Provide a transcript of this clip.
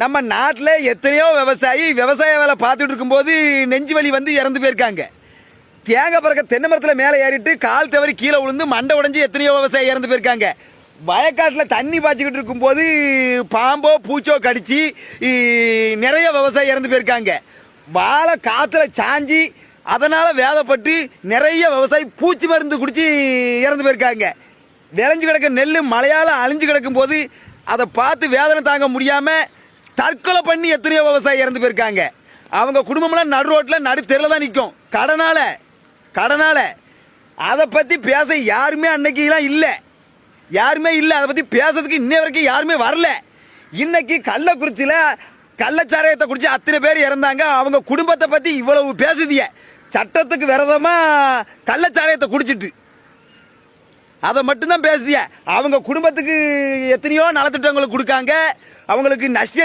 நம்ம நாட்டில் எத்தனையோ விவசாயி விவசாய வேலை பார்த்துட்டு இருக்கும்போது நெஞ்சு வலி வந்து இறந்து போயிருக்காங்க. தேங்காய் பறக்க தென்னை மரத்தில் மேலே ஏறிட்டு கால் தவறி கீழே விழுந்து மண்டை உடைஞ்சு எத்தனையோ விவசாயி இறந்து போயிருக்காங்க. வயக்காட்டில் தண்ணி பாய்ச்சிக்கிட்டு இருக்கும்போது பாம்போ பூச்சோ கடிச்சு நிறைய விவசாயி இறந்து போயிருக்காங்க. வாழை காற்றுல சாஞ்சி அதனால் வேதப்பட்டு நிறைய விவசாயி பூச்சி மருந்து குடித்து இறந்து போயிருக்காங்க. விளைஞ்சு கிடக்க நெல் மழையால் அழிஞ்சு கிடக்கும் போது அதை பார்த்து வேதனை தாங்க முடியாமல் தற்கொலை பண்ணி எத்தனையோ விவசாயி இறந்து போயிருக்காங்க. அவங்க குடும்பம்லாம் நடு ரோட்டில் நடு தெருல தான் நிற்கும் கடனால கடனால. அதை பற்றி பேச யாருமே அன்னைக்கெல்லாம் இல்லை. யாருமே இல்லை. அதை பற்றி பேசுறதுக்கு இன்ன வரைக்கும் யாருமே வரல. இன்னைக்கு கள்ளக்குறிச்சியில் கள்ளச்சாராயத்தை குடிச்சு அத்தனை பேர் இறந்தாங்க. அவங்க குடும்பத்தை பற்றி இவ்வளவு பேசுதிய. சட்டத்துக்கு விரதமா கள்ளச்சாராயத்தை குடிச்சிட்டு. அதை மட்டும்தான் பேசுதிய. அவங்க குடும்பத்துக்கு எத்தனையோ நலத்திட்டங்களை கொடுக்காங்க. அவங்களுக்கு நஷ்ட